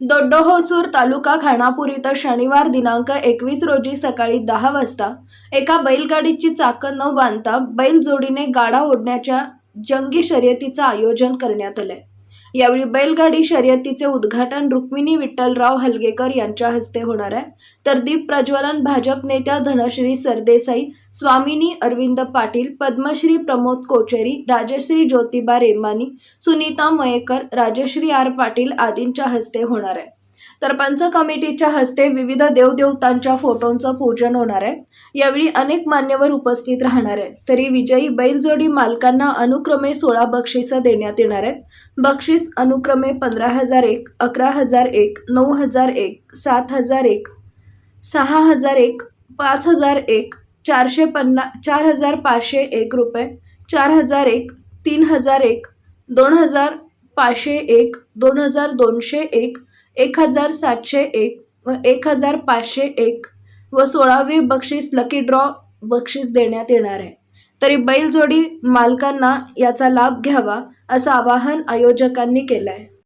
दोड्डोहोसूर तालुका खानापूर इथं शनिवार दिनांक एकवीस रोजी सकाळी दहा वाजता एका बैलगाडीची चाकं न बांधता बैलजोडीने गाडा ओढण्याच्या जंगी शर्यतीचं आयोजन करण्यात आलंय. यावेळी बैलगाडी शर्यतीचे उद्घाटन रुक्मिणी विठ्ठलराव हलगेकर यांच्या हस्ते होणार आहे. तर दीप प्रज्वलन भाजप नेत्या धनश्री सरदेसाई स्वामिनी अरविंद पाटील पद्मश्री प्रमोद कोचेरी राजश्री ज्योतिबा रेमानी सुनीता मयेकर राजश्री आर पाटील आदींच्या हस्ते होणार आहे. तर पंच कमिटीच्या हस्ते विविध देवदेवतांच्या फोटोंचं पूजन होणार आहे. यावेळी अनेक मान्यवर उपस्थित राहणार आहेत. तरी विजयी बैलजोडी मालकांना अनुक्रमे सोळा बक्षिसं देण्यात येणार आहेत. बक्षीस अनुक्रमे पंधरा हजार एक अकरा हजार एक नऊ हजार एक सात हजार एक सहा हजार एक पाच हजार एक चारशे पन्ना चार हजार पाचशे एक रुपये चार हजार एक तीन हजार एक दोन हजार पाचशे एक दोन हजार दोनशे एक एक हजार सातशे एक व एक हजार पाचशे एक व सोळावे बक्षीस लकी ड्रॉ बक्षीस देण्यात येणार आहे. तरी बैलजोडी मालकांना याचा लाभ घ्यावा असं आवाहन आयोजकांनी केलं आहे